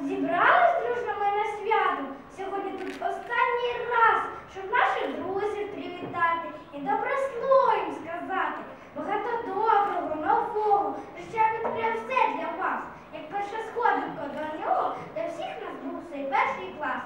Зібрались дружно ми на свято. Сьогодні тут останній раз, щоб наших друзів привітати і добре слово їм сказати. Багато доброго, нового, життя відкрив все для вас, як перша сходинка до нього, для всіх нас був цей перший клас.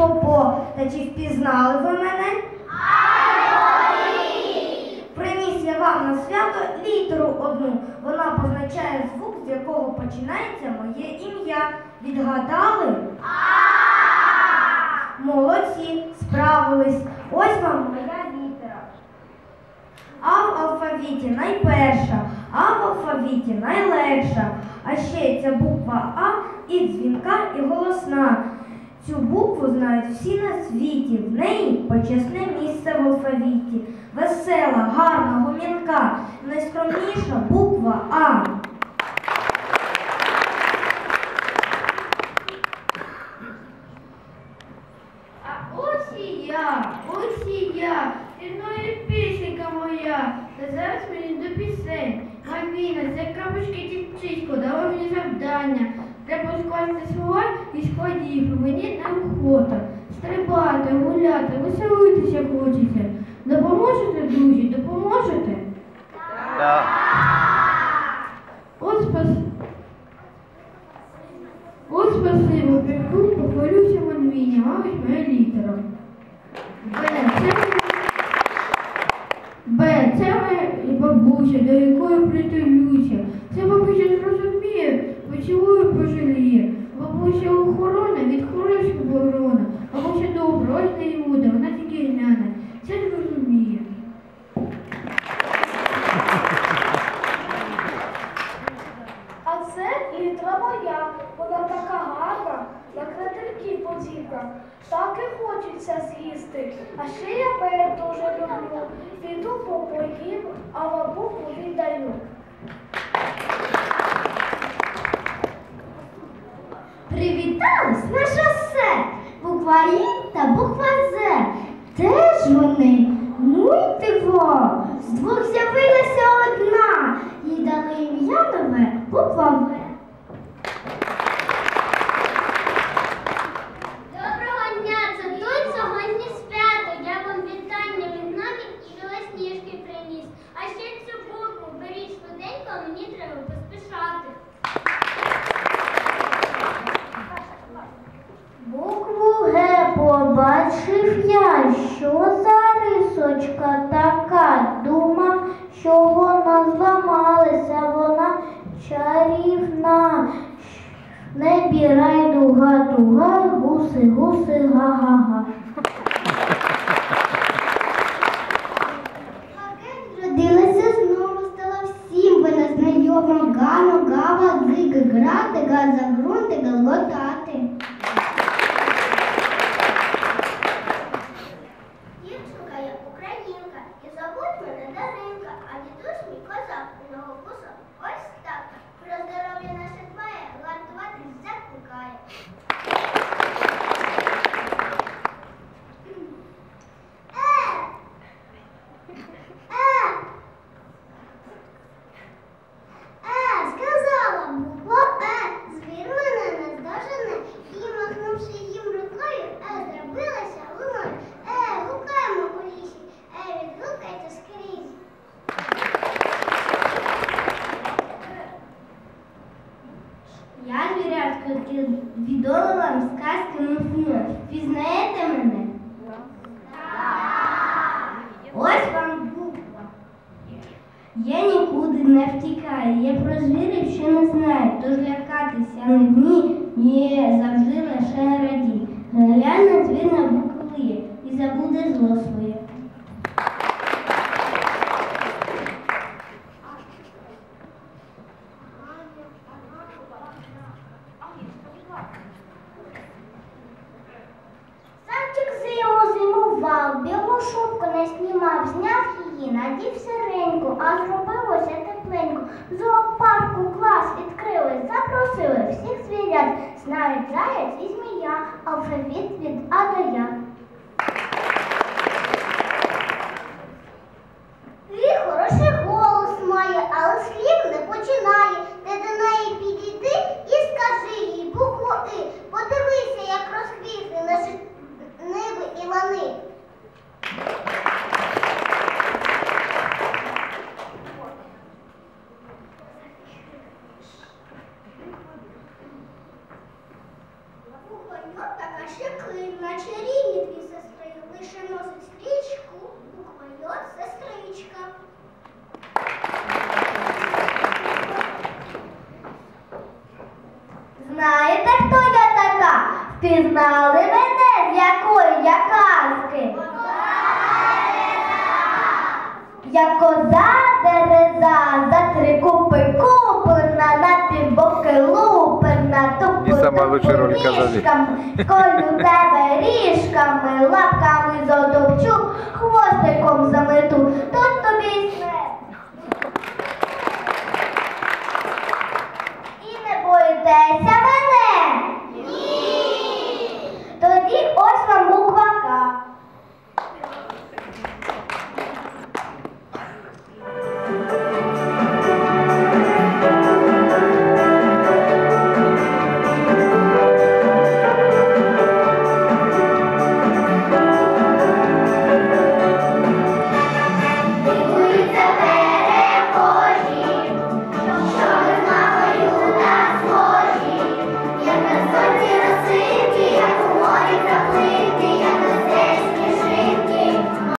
Попо, та чи впізнали ви мене? Приніс я вам на свято літеру одну. Вона позначає звук, з якого починається моє ім'я. Відгадали? Молодці, справились. Ось вам моя літера. А в алфавіті найперша, а в алфавіті найлегша. А ще ця буква А і дзвінка, і голосна. Цю букву знають всі на світі, в неї почесне місце в алфавіті. Весела, гарна, гумінка, найскромніша буква А. vou fazer três bonecas. I do her to her, ha ha ha. Ні, завжди лише раді. Гляне він на букви і забуде зло своє. Санчик зиму зимував, білу шубку не знімав, зняв її, надівся. коза дереза, за три купи купина, на півбоки лупина, тупу, тупу ліжками, коню тебе ріжками, лапками